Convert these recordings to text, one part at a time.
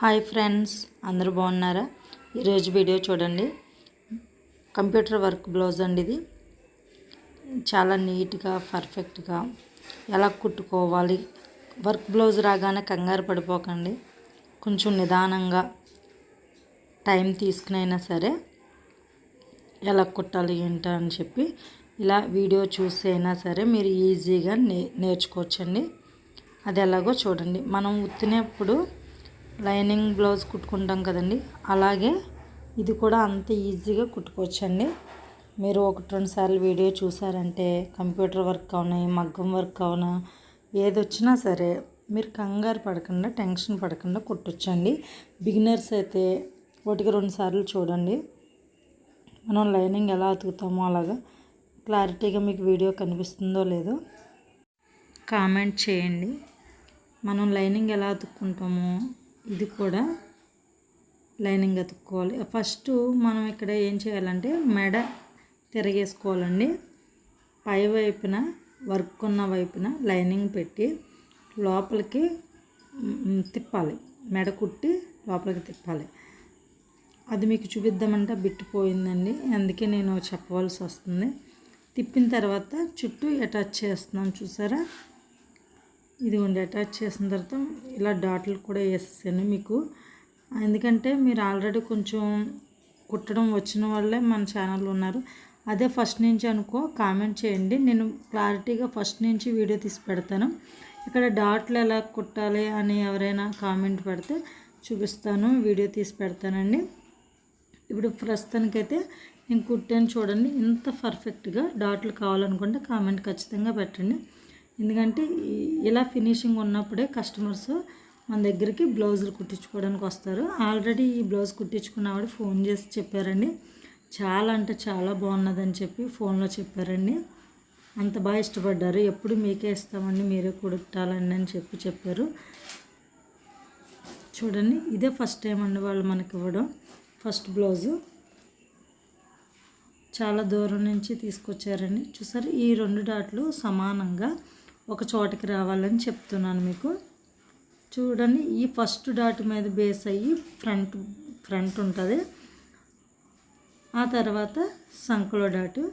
Hi friends అందరూ బాగున్నారా? ఈరోజు వీడియో చూడండి. కంప్యూటర్ వర్క్ బ్లౌజ్ అండి ఇది. చాలా నీట్గా పర్ఫెక్ట్గా ఎలా కుట్టుకోవాలి? వర్క్ బ్లౌజ్ రాగానే కంగారు పడిపోకండి. కొంచెం నిదానంగా టైం తీసుకునైనా సరే ఎలా కుట్టాలి ఏంటో అని చెప్పి ఇలా వీడియో చూసి అయినా సరే మీరు ఈజీగా నే నేర్చుకోవచ్చండి. అది ఎలాగో చూడండి. మనం ఉత్తినప్పుడు లైనింగ్ బ్లౌజ్ కుట్టుకుంటాం కదండి. అలాగే ఇది కూడా అంత ఈజీగా కుట్టుకోవచ్చండి. మీరు ఒకటి రెండు సార్లు వీడియో చూసారంటే కంప్యూటర్ వర్క్ అవునా మగ్గం వర్క్ అవునా ఏది వచ్చినా సరే మీరు కంగారు పడకుండా టెన్షన్ పడకుండా కుట్టొచ్చండి. బిగినర్స్ అయితే ఒకటికి రెండు సార్లు చూడండి. మనం లైనింగ్ ఎలా అతుకుతామో అలాగా క్లారిటీగా మీకు వీడియో కనిపిస్తుందో లేదో కామెంట్ చేయండి. మనం లైనింగ్ ఎలా అతుక్కుంటామో ఇది కూడా లైనింగ్ అతుక్కోవాలి. ఫస్ట్ మనం ఇక్కడ ఏం చేయాలంటే మెడ తిరగేసుకోవాలండి. పై వైపున వర్క్ ఉన్న వైపున లైనింగ్ పెట్టి లోపలికి తిప్పాలి. మెడ కుట్టి లోపలికి తిప్పాలి. అది మీకు చూపిద్దామంటే బిట్టుపోయిందండి అందుకే నేను చెప్పవలసి వస్తుంది. తిప్పిన తర్వాత చుట్టూ అటాచ్ చేస్తున్నాను చూసారా? ఇదిగోండి అటాచ్ చేసిన తర్వాత ఇలా డాట్లు కూడా వేసేసాను మీకు. ఎందుకంటే మీరు ఆల్రెడీ కొంచెం కుట్టడం వచ్చిన వాళ్ళే మన ఛానల్లో ఉన్నారు. అదే ఫస్ట్ నుంచి అనుకో కామెంట్ చేయండి. నేను క్లారిటీగా ఫస్ట్ నుంచి వీడియో తీసి పెడతాను. ఇక్కడ డాట్లు ఎలా కుట్టాలి అని ఎవరైనా కామెంట్ పెడితే చూపిస్తాను వీడియో తీసి పెడతానండి. ఇప్పుడు ప్రస్తుతానికైతే నేను కుట్టాను చూడండి. ఇంత పర్ఫెక్ట్గా డాట్లు కావాలనుకుంటే కామెంట్ ఖచ్చితంగా పెట్టండి. ఎందుకంటే ఇలా ఫినిషింగ్ ఉన్నప్పుడే కస్టమర్స్ మన దగ్గరికి బ్లౌజులు కుట్టించుకోవడానికి వస్తారు. ఆల్రెడీ ఈ బ్లౌజ్ కుట్టించుకున్నవాడు ఫోన్ చేసి చెప్పారండి. చాలా అంటే చాలా బాగున్నదని చెప్పి ఫోన్లో చెప్పారండి. అంత బాగా ఇష్టపడ్డారు. ఎప్పుడు మీకే ఇస్తామండి మీరే కుట్టాలండి అని చెప్పి చెప్పారు. చూడండి ఇదే ఫస్ట్ టైం అండి వాళ్ళు మనకి ఇవ్వడం. First blouse. చాలా దూరం నుంచి తీసుకొచ్చారండి. చూసారు ఈ రెండు డాట్లు సమానంగా ఒక చోటకి రావాలని చెప్తున్నాను మీకు. చూడండి ఈ ఫస్ట్ డాట్ మీద బేస్ అయ్యి ఫ్రంట్ ఫ్రంట్ ఉంటుంది. ఆ తర్వాత సంకలో డాటు.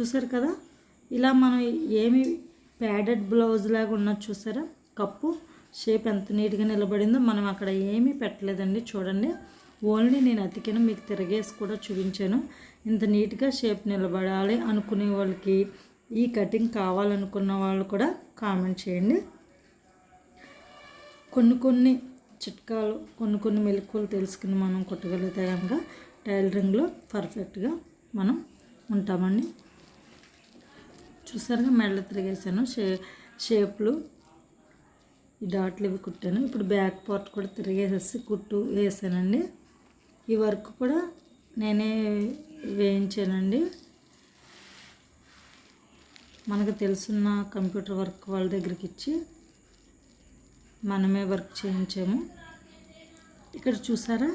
చూసారు కదా? ఇలా మనం ఏమి ప్యాడెడ్ బ్లౌజ్ లాగా ఉన్నది చూసారా? కప్పు షేప్ ఎంత నీట్గా నిలబడిందో మనం అక్కడ ఏమీ పెట్టలేదండి. చూడండి ఓన్లీ నేను అతికిన మీకు తిరగేసి కూడా చూపించాను. ఇంత నీట్గా షేప్ నిలబడాలి అనుకునే వాళ్ళకి ఈ కటింగ్ కావాలనుకున్న వాళ్ళు కూడా కామెంట్ చేయండి. కొన్ని కొన్ని చిట్కాలు కొన్ని కొన్ని మెలకువలు తెలుసుకుని మనం కుట్టగలిగితే కనుక టైలరింగ్లో పర్ఫెక్ట్గా మనం ఉంటామండి. చూసారుగా మెడలు తిరిగేసాను. షే షేప్లు ఈ డాట్లు ఇవి కుట్టాను. ఇప్పుడు బ్యాక్ పార్ట్ కూడా తిరిగేసేసి కుట్టు వేసానండి. ఈ వర్క్ కూడా నేనే వేయించానండి. మనకు తెలుసున్న కంప్యూటర్ వర్క్ వాళ్ళ దగ్గరికి ఇచ్చి మనమే వర్క్ చేయించాము. ఇక్కడ చూసారా?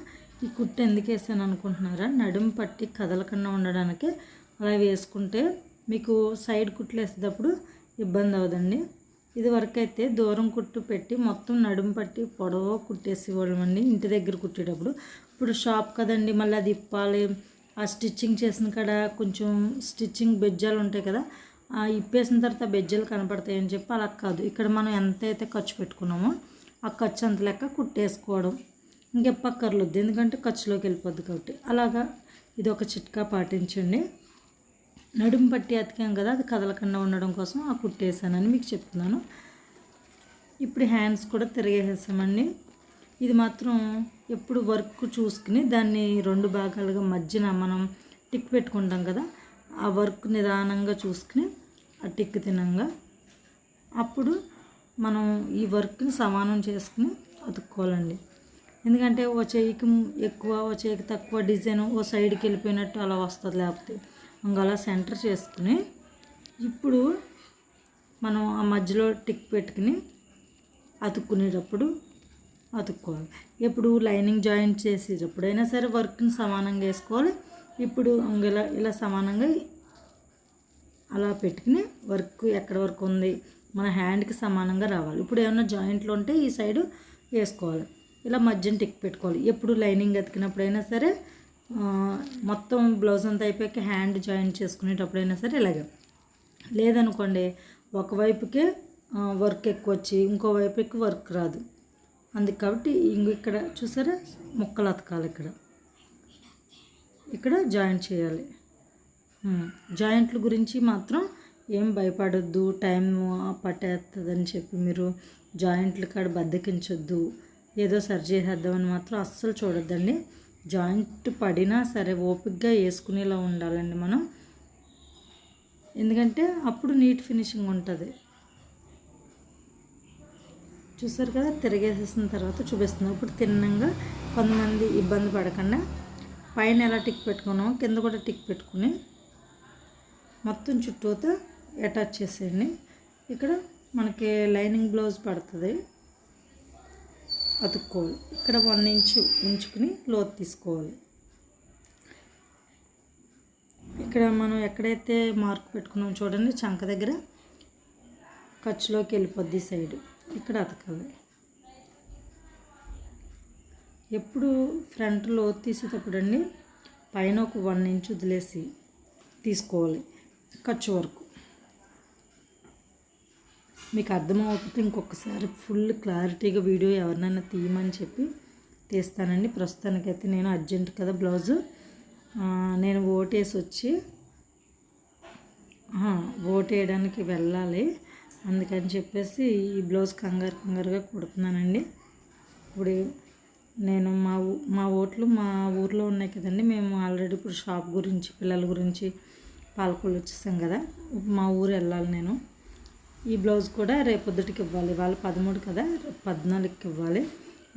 ఈ కుట్టు ఎందుకు వేసాను అనుకుంటున్నారా? నడుము పట్టి కదలకుండా ఉండడానికి అలా వేసుకుంటే మీకు సైడ్ కుట్లు వేసేటప్పుడు ఇబ్బంది అవదండి ఇది వరకు అయితే దూరం కుట్టు పెట్టి మొత్తం నడుము పట్టి పొడవ కుట్టేసేవాళ్ళమండి ఇంటి దగ్గర కుట్టేటప్పుడు. ఇప్పుడు షాప్ కదండి మళ్ళీ అది ఇప్పాలి. ఆ స్టిచ్చింగ్ చేసిన కాడ కొంచెం స్టిచ్చింగ్ బెజ్జాలు ఉంటాయి కదా ఇప్పేసిన తర్వాత బెజ్జలు కనపడతాయని చెప్పి అలా కాదు. ఇక్కడ మనం ఎంత అయితే ఖర్చు పెట్టుకున్నామో ఆ ఖర్చు అంత లెక్క కుట్టేసుకోవడం ఇంకెప్పక్కర్లొద్దు ఎందుకంటే ఖర్చులోకి వెళ్ళిపోద్ది కాబట్టి. అలాగా ఇది ఒక చిట్కా పాటించండి. నడుము పట్టి అతికాం కదా అది కదలకుండా ఉండడం కోసం ఆ కుట్టేసానని మీకు చెప్తున్నాను. ఇప్పుడు హ్యాండ్స్ కూడా తిరిగేసేసామండి. ఇది మాత్రం ఎప్పుడు వర్క్ చూసుకుని దాన్ని రెండు భాగాలుగా మధ్యన మనం టిక్ పెట్టుకుంటాం కదా ఆ వర్క్ నిదానంగా చూసుకుని టిక్ తినంగా. అప్పుడు మనం ఈ వర్క్ని సమానం చేసుకుని అతుక్కోవాలండి. ఎందుకంటే ఓ చేయికి ఎక్కువ ఓ చేయికి తక్కువ డిజైన్ ఓ సైడ్కి వెళ్ళిపోయినట్టు అలా వస్తుంది లేకపోతే ఇంకా అలా సెంటర్ చేసుకుని ఇప్పుడు మనం ఆ మధ్యలో టిక్ పెట్టుకుని అతుక్కునేటప్పుడు అతుక్కోవాలి. ఎప్పుడు లైనింగ్ జాయింట్ చేసేటప్పుడైనా సరే వర్క్ని సమానంగా వేసుకోవాలి. ఇప్పుడు ఇలా ఇలా సమానంగా అలా పెట్టుకుని వర్క్ ఎక్కడ వరకు ఉంది మన హ్యాండ్కి సమానంగా రావాలి. ఇప్పుడు ఏమైనా జాయింట్లు ఉంటే ఈ సైడు వేసుకోవాలి. ఇలా మధ్యన టిక్ పెట్టుకోవాలి. ఎప్పుడు లైనింగ్ ఎతికినప్పుడైనా సరే మొత్తం బ్లౌజ్ అంతా అయిపోయాక హ్యాండ్ జాయింట్ చేసుకునేటప్పుడైనా సరే ఇలాగే. లేదనుకోండి ఒకవైపుకే వర్క్ ఎక్కువ వచ్చి ఇంకో వైపుకి వర్క్ రాదు. అందుకు కాబట్టి ఇంక ఇక్కడ చూసారా? ముక్కలు అతకాలి ఇక్కడ. ఇక్కడ జాయిన్ చేయాలి. జాయింట్లు గురించి మాత్రం ఏం భయపడొద్దు. టైం పట్టేస్తుందని చెప్పి మీరు జాయింట్లు కాడ బద్దకించొద్దు. ఏదో సరి చేసేద్దామని మాత్రం అస్సలు చూడొద్దండి. జాయింట్ పడినా సరే ఓపిక్గా వేసుకునేలా ఉండాలండి మనం. ఎందుకంటే అప్పుడు నీట్ ఫినిషింగ్ ఉంటుంది. చూసారు కదా? తిరిగేసేసిన తర్వాత చూపిస్తుంది ఇప్పుడు తిన్నంగా కొంతమంది ఇబ్బంది పడకుండా పైన ఎలా టిక్ పెట్టుకున్నామో కింద కూడా టిక్ పెట్టుకుని మొత్తం చుట్టూతో అటాచ్ చేసేయండి. ఇక్కడ మనకి లైనింగ్ బ్లౌజ్ పడుతుంది. అతుక్కోవాలి. ఇక్కడ వన్ ఇంచు ఉంచుకుని లోతు తీసుకోవాలి. ఇక్కడ మనం ఎక్కడైతే మార్క్ పెట్టుకున్నాం చూడండి చంక దగ్గర ఖర్చులోకి వెళ్ళిపోద్ది సైడ్. ఇక్కడ అతకాలి. ఎప్పుడు ఫ్రంట్ లోతు తీసేటప్పుడు అండి పైన ఒక వన్ ఇంచ్ వదిలేసి తీసుకోవాలి. ఖర్చు వరకు. మీకు అర్థమవుతుంది ఇంకొకసారి ఫుల్ క్లారిటీగా వీడియో ఎవరినైనా తీయమని చెప్పి తీస్తానండి. ప్రస్తుతానికైతే నేను అర్జెంట్ కదా బ్లౌజు. నేను ఓటేసి వచ్చి ఓటేయడానికి వేయడానికి వెళ్ళాలి. అందుకని చెప్పేసి ఈ బ్లౌజ్ కంగారు కంగారుగా కుడుతున్నానండి. ఇప్పుడు నేను మా ఊ మా ఓట్లు మా ఊర్లో ఉన్నాయి కదండి. మేము ఆల్రెడీ ఇప్పుడు షాప్ గురించి పిల్లల గురించి పాలకొల్లు వచ్చేసాం కదా. మా ఊరు వెళ్ళాలి నేను. ఈ బ్లౌజ్ కూడా రేపొద్దుటికి ఇవ్వాలి. వాళ్ళు పదమూడు కదా రేపు పద్నాలుగుకి ఇవ్వాలి.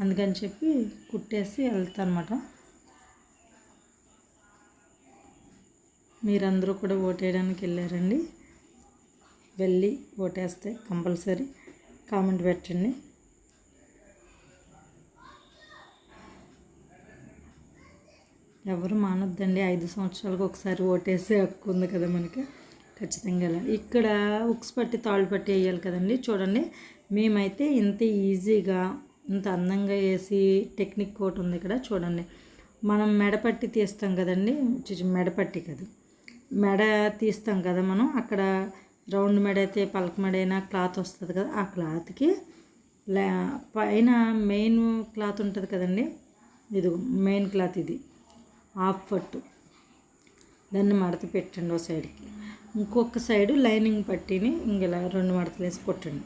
అందుకని చెప్పి కుట్టేసి వెళ్తానమాట. అనమాట మీరందరూ కూడా ఓటేయడానికి వెళ్ళారండి. వెళ్ళి ఓటేస్తే కంపల్సరీ కామెంట్ పెట్టండి. ఎవరు మానొద్దండి. ఐదు సంవత్సరాలకు ఒకసారి ఓటేసే హక్కు ఉంది కదా మనకి. ఖచ్చితంగా. వెళ్ళాలి. ఇక్కడ ఉక్స్ పట్టి తాళ్ళు పట్టి వేయాలి కదండి. చూడండి మేమైతే ఇంత ఈజీగా ఇంత అందంగా వేసి టెక్నిక్ ఒకటి ఉంది ఇక్కడ. చూడండి మనం మెడపట్టి తీస్తాం కదండి. మెడపట్టి కదా. మెడ తీస్తాం కదా మనం. అక్కడ రౌండ్ మెడ అయితే పలక మెడైనా క్లాత్ వస్తుంది కదా. ఆ క్లాత్కి పైన మెయిన్ క్లాత్ ఉంటుంది కదండి. ఇది మెయిన్ క్లాత్ ఇది. హాఫ్ పట్టు. దాన్ని మడత పెట్టండి ఒక సైడ్కి. ఇంకొక సైడు లైనింగ్ పట్టిని ఇంకెలా రెండు మడతలు వేసి కొట్టండి.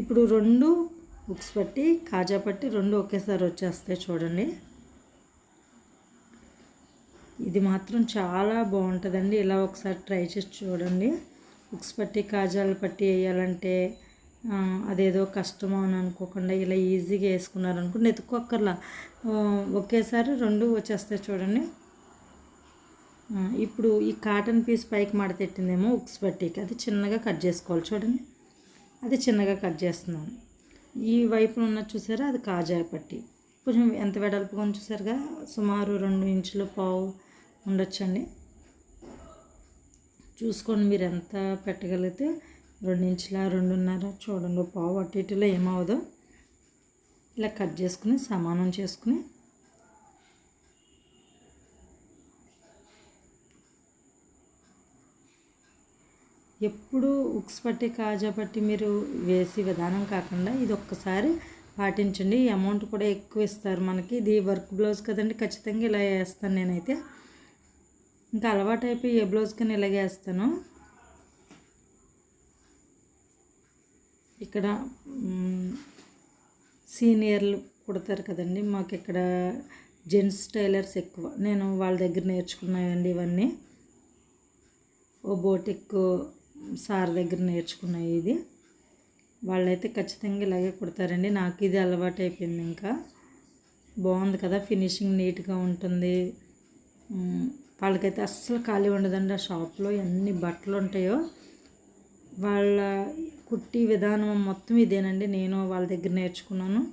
ఇప్పుడు రెండు బుక్స్ పట్టి కాజా పట్టి రెండు ఒకేసారి వచ్చేస్తాయి చూడండి. ఇది మాత్రం చాలా బాగుంటుందండి. ఇలా ఒకసారి ట్రై చేసి చూడండి. బుక్స్ పట్టి కాజాలు పట్టి వేయాలంటే అదేదో కష్టమో అని అనుకోకుండా ఇలా ఈజీగా వేసుకున్నారనుకో నెతుక్కొక్కర్లా. ఆ, ఒకేసారి రెండు వచ్చేస్తాయి చూడండి. ఇప్పుడు ఈ కాటన్ పీస్ పైకి మడతెట్టిందేమో ఉక్స్ పట్టికి. అది చిన్నగా కట్ చేసుకోవాలి చూడండి. అది చిన్నగా కట్ చేస్తున్నాను. ఈ వైపున ఉన్న చూసారా? అది కాజాయ పట్టి. కొంచెం ఎంత వెడల్పుగా చూసారుగా? సుమారు రెండు ఇంచులు పావు ఉండొచ్చండి. చూసుకోండి మీరు ఎంత పెట్టగలిగితే రెండించుల రెండున్నర చూడండి పావు అటు ఇటులో ఏమవదో ఇలా కట్ చేసుకుని సమానం చేసుకుని. ఎప్పుడు ఉక్స్ పట్టి కాజా పట్టి మీరు వేసి విధానం కాకుండా ఇది ఒక్కసారి పాటించండి. అమౌంట్ కూడా ఎక్కువ ఇస్తారు మనకి. ఇది వర్క్ బ్లౌజ్ కదండి ఖచ్చితంగా ఇలా వేస్తాను నేనైతే. ఇంకా అలవాటు అయిపోయి ఏ బ్లౌజ్ కానీ ఇలాగే వేస్తాను. ఇక్కడ సీనియర్లు కుడతారు కదండి. మాకు ఇక్కడ జెంట్స్ టైలర్స్ ఎక్కువ. నేను వాళ్ళ దగ్గర నేర్చుకున్నాయండి ఇవన్నీ. ఓ బోటిక్ సార్ దగ్గర నేర్చుకున్నాయి ఇది. వాళ్ళైతే ఖచ్చితంగా ఇలాగే కుడతారండి. నాకు ఇది అలవాటు అయిపోయింది ఇంకా. బాగుంది కదా ఫినిషింగ్ నీట్గా ఉంటుంది. వాళ్ళకైతే అస్సలు ఖాళీ ఉండదండి ఆ షాప్లో. ఎన్ని బట్టలు ఉంటాయో వాళ్ళ కుట్టి విధానం మొత్తం ఇదేనండి. నేను వాళ్ళ దగ్గర నేర్చుకున్నాను.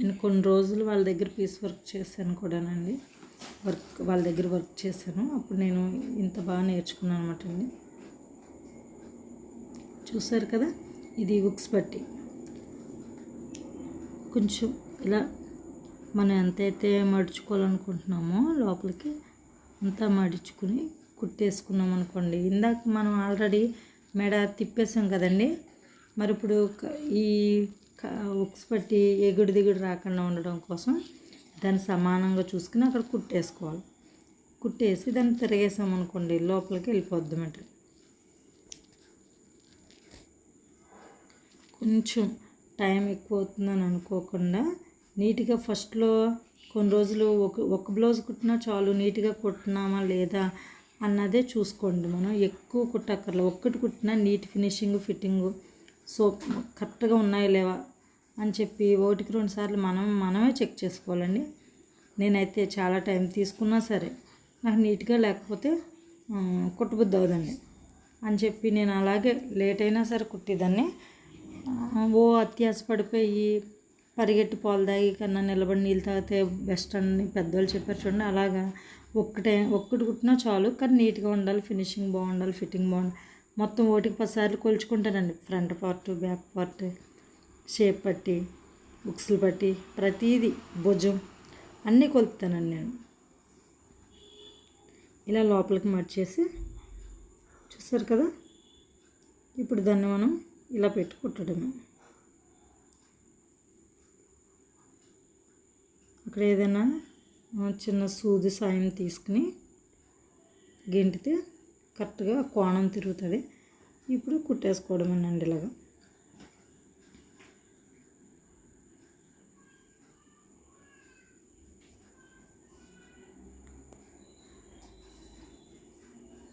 నేను కొన్ని రోజులు వాళ్ళ దగ్గర పీస్ వర్క్ చేశాను కూడానండి. వర్క్ వాళ్ళ దగ్గర వర్క్ చేశాను. అప్పుడు నేను ఇంత బాగా నేర్చుకున్నాను అనమాట అండి. చూసారు కదా? ఇది ఉక్స్ పట్టి. కొంచెం ఇలా మనం ఎంతైతే మడుచుకోవాలనుకుంటున్నామో లోపలికి అంతా మడుచుకుని కుట్టేసుకున్నాం అనుకోండి. ఇందాక మనం ఆల్రెడీ మెడ తిప్పేసాం కదండి. మరి ఇప్పుడు ఈ ఉక్స్ పట్టి ఎగుడు దిగుడు రాకుండా ఉండడం కోసం దాన్ని సమానంగా చూసుకుని అక్కడ కుట్టేసుకోవాలి. కుట్టేసి దాన్ని తిరిగేసాం అనుకోండి లోపలికి వెళ్ళిపోద్ది మాట కొంచెం టైం ఎక్కువ అవుతుందని అనుకోకుండా నీట్గా ఫస్ట్లో కొన్ని రోజులు ఒక ఒక బ్లౌజ్ కుట్టినా చాలు నీట్గా కుట్టినామా లేదా అన్నదే చూసుకోండి మనం. ఎక్కువ కుట్టక్కర్లేదు ఒక్కటి కుట్టినా నీట్ ఫినిషింగ్ ఫిట్టింగ్ సో కరెక్ట్గా ఉన్నాయా లేవా అని చెప్పి ఒకటికి రెండు సార్లు మనం మనమే చెక్ చేసుకోవాలండి. నేనైతే చాలా టైం తీసుకున్నా సరే నాకు నీట్గా లేకపోతే కుట్టబుద్ధి అవుదండి అని చెప్పి నేను అలాగే లేట్ అయినా సరే కుట్టేదాన్ని. ఓ అత్యాస పడిపోయి పరిగెట్టి పాలు తాగి కన్నా నిలబడి నీళ్ళు తాగితే బెస్ట్ అని పెద్దవాళ్ళు చెప్పారు చూడండి. అలాగా ఒక్కటే ఒక్కటి కుట్టినా చాలు కానీ నీట్గా ఉండాలి ఫినిషింగ్ బాగుండాలి ఫిట్టింగ్ బాగుండాలి. మొత్తం ఓటికి పదిసార్లు కొలుచుకుంటానండి. Front part back part shape పట్టి బుక్స్లు పట్టి ప్రతీది భుజం అన్నీ కొలుపుతానండి నేను. ఇలా లోపలికి మర్చేసి చూసారు కదా? ఇప్పుడు దాన్ని మనం ఇలా పెట్టి ఇక్కడ అక్కడ ఏదైనా చిన్న సూది సాయం తీసుకుని గెంటితే కరెక్ట్గా కోణం తిరుగుతుంది. ఇప్పుడు కుట్టేసుకోవడమేనండి ఇలాగా.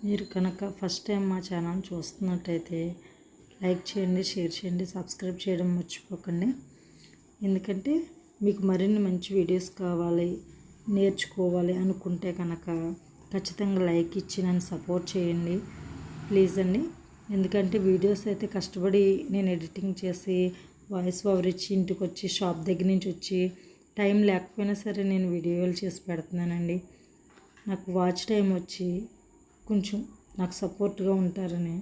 మీరు కనుక ఫస్ట్ టైం మా ఛానల్ చూస్తున్నట్టయితే లైక్ చేయండి షేర్ చేయండి సబ్స్క్రైబ్ చేయడం మర్చిపోకండి. ఎందుకంటే మీకు మరిన్ని మంచి వీడియోస్ కావాలి నేర్చుకోవాలి అనుకుంటే కనుక ఖచ్చితంగా లైక్ ఇచ్చి నన్ను సపోర్ట్ చేయండి. ప్లీజ్ అండి. ఎందుకంటే వీడియోస్ అయితే కష్టపడి నేను ఎడిటింగ్ చేసి వాయిస్ ఓవర్ ఇచ్చి ఇంటికి వచ్చి షాప్ దగ్గర నుంచి వచ్చి టైం లేకపోయినా సరే నేను వీడియోలు చేసి పెడుతున్నానండి. నాకు వాచ్ టైం వచ్చి కొంచెం నాకు సపోర్ట్గా ఉంటారని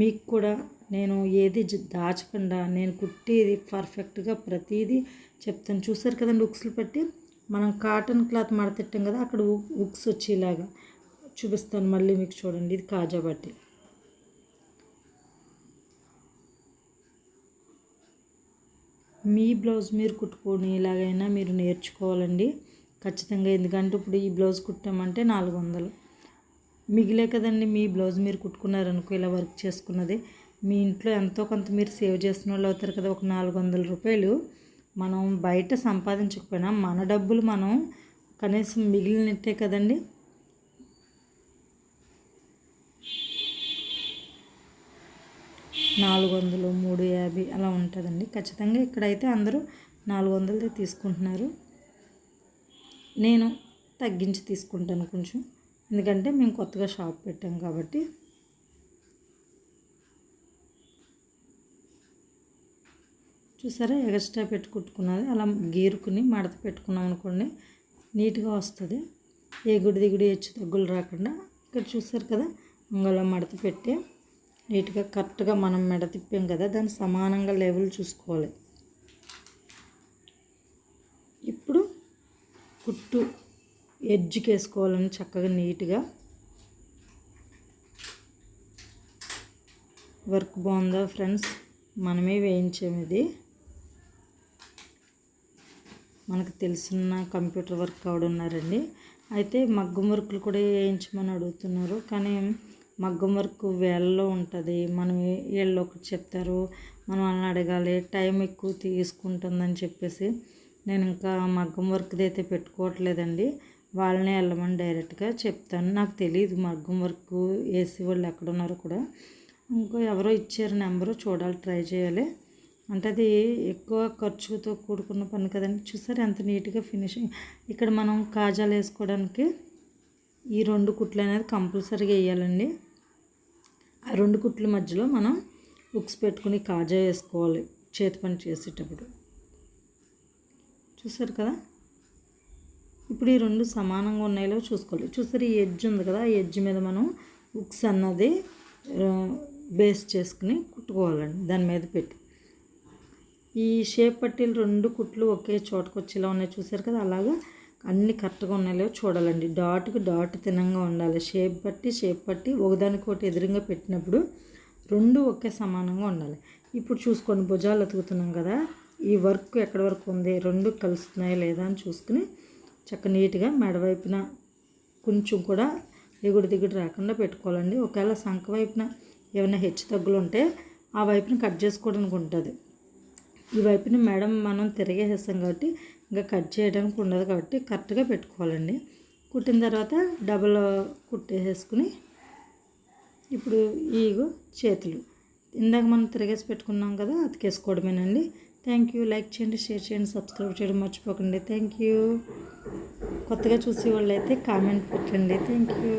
మీకు కూడా నేను ఏది దాచకుండా నేను కుట్టేది పర్ఫెక్ట్గా ప్రతిదీ చెప్తాను. చూసారు కదండి ఉక్స్లు పెట్టి? మనం కాటన్ క్లాత్ మడతెట్టాం కదా అక్కడ ఉక్స్ వచ్చేలాగా చూపిస్తాను మళ్ళీ మీకు చూడండి. ఇది కాజా బట్టి. మీ బ్లౌజ్ మీరు కుట్టుకొని ఇలాగైనా మీరు నేర్చుకోవాలండి. ఖచ్చితంగా ఎందుకంటే ఇప్పుడు ఈ బ్లౌజ్ కుట్టామంటే నాలుగు వందలు. మిగిలే కదండి మీ బ్లౌజ్ మీరు కుట్టుకున్నారనుకో ఇలా వర్క్ చేసుకున్నది. మీ ఇంట్లో ఎంతో కొంత మీరు సేవ్ చేస్తున్న వాళ్ళు అవుతారు కదా ఒక నాలుగు వందల రూపాయలు. మనం బయట సంపాదించకపోయినా మన డబ్బులు మనం కనీసం మిగిలినట్టే కదండి. నాలుగు వందలు మూడు యాభై అలా ఉంటుందండి. ఖచ్చితంగా ఇక్కడైతే అందరూ నాలుగు వందలదే తీసుకుంటున్నారు. నేను తగ్గించి తీసుకుంటాను కొంచెం. ఎందుకంటే మేము కొత్తగా షాప్ పెట్టాం కాబట్టి. చూసారా ఎగస్ట్రా పెట్టుకుట్టుకున్నాది అలా గీరుకుని మడత పెట్టుకున్నాం అనుకోండి నీట్గా వస్తుంది. ఏ గుడి దిగుడి హెచ్చు తగ్గులు రాకుండా ఇక్కడ చూసారు కదా అంగళ మడత పెట్టి నీట్గా కరెక్ట్గా మనం మెడ తిప్పాం కదా దాన్ని సమానంగా లెవెల్ చూసుకోవాలి. ఇప్పుడు కుట్టు ఎడ్జ్కి వేసుకోవాలని చక్కగా నీట్గా వర్క్ బాగుందా ఫ్రెండ్స్? మనమే వేయించాము ఇది. మనకు తెలిసిన కంప్యూటర్ వర్క్ ఆవిడ ఉన్నారండి. అయితే మగ్గం వర్క్లు కూడా వేయించమని అడుగుతున్నారు. కానీ మగ్గం వర్క్ వేళ్ళలో ఉంటుంది. మనం వీళ్ళు ఒకటి చెప్తారు. మనం వాళ్ళని అడగాలి. టైం ఎక్కువ తీసుకుంటుందని చెప్పేసి నేను ఇంకా మగ్గం వర్క్ది అయితే పెట్టుకోవట్లేదండి. వాళ్ళనే వెళ్ళమని డైరెక్ట్గా చెప్తాను. నాకు తెలియదు మగ్గం వర్క్ వేసి వాళ్ళు ఎక్కడ ఉన్నారో కూడా. ఇంకో ఎవరో ఇచ్చారు నెంబరు చూడాలి ట్రై చేయాలి. అంటే అది ఎక్కువ ఖర్చుతో కూడుకున్న పని కదండి. చూసారు ఎంత నీట్గా ఫినిషింగ్. ఇక్కడ మనం కాజాలు వేసుకోవడానికి ఈ రెండు కుట్లు అనేది కంపల్సరీగా వేయాలండి. ఆ రెండు కుట్ల మధ్యలో మనం ఉక్స్ పెట్టుకుని కాజా వేసుకోవాలి చేతి పని చేసేటప్పుడు. చూసారు కదా? ఇప్పుడు ఈ రెండు సమానంగా ఉన్నాయో చూసుకోవాలి. చూసారు ఈ ఎడ్జ్ ఉంది కదా? ఆ ఎడ్జ్ మీద మనం ఉక్స్ అన్నది బేస్ చేసుకుని కుట్టుకోవాలండి. దాని మీద పెట్టి. ఈ షేప్ పట్టీలు రెండు కుట్లు ఒకే చోటకు వచ్చేలా ఉన్నాయి చూసారు కదా? అలాగా అన్ని కరెక్ట్గా ఉన్నాయో చూడాలండి. డాట్కి డాట్ తినంగా ఉండాలి. షేప్ పట్టి షేప్ పట్టి ఒకదానికొకటి ఎదురుగా పెట్టినప్పుడు రెండు ఒకే సమానంగా ఉండాలి. ఇప్పుడు చూసుకోండి భుజాలు అతుకుతున్నాం కదా? ఈ వర్క్ ఎక్కడి వరకు ఉంది? రెండు కలుస్తున్నాయా లేదా అని చూసుకుని చక్క నీట్గా మెడవైపున కొంచెం కూడా ఎగుడు దిగుడు రాకుండా పెట్టుకోవాలండి. ఒకవేళ సంఖ వైపున ఏమైనా హెచ్చు తగ్గులు ఉంటే ఆ వైపున కట్ చేసుకోవడానికి ఉంటుంది. ఈ వైపున మేడం మనం తిరిగేసేస్తాం కాబట్టి ఇంకా కట్ చేయడానికి ఉండదు కాబట్టి కరెక్ట్గా పెట్టుకోవాలండి. కుట్టిన తర్వాత డబల్ కుట్టేసేసుకుని ఇప్పుడు ఈగో చేతులు. ఇందాక మనం తిరిగేసి పెట్టుకున్నాం కదా అతికేసుకోవడమేనండి. థ్యాంక్ యూ లైక్ చేయండి షేర్ చేయండి సబ్స్క్రైబ్ చేయడం మర్చిపోకండి. థ్యాంక్ యూ కొత్తగా చూసే వాళ్ళు అయితే కామెంట్ పెట్టండి. Thank you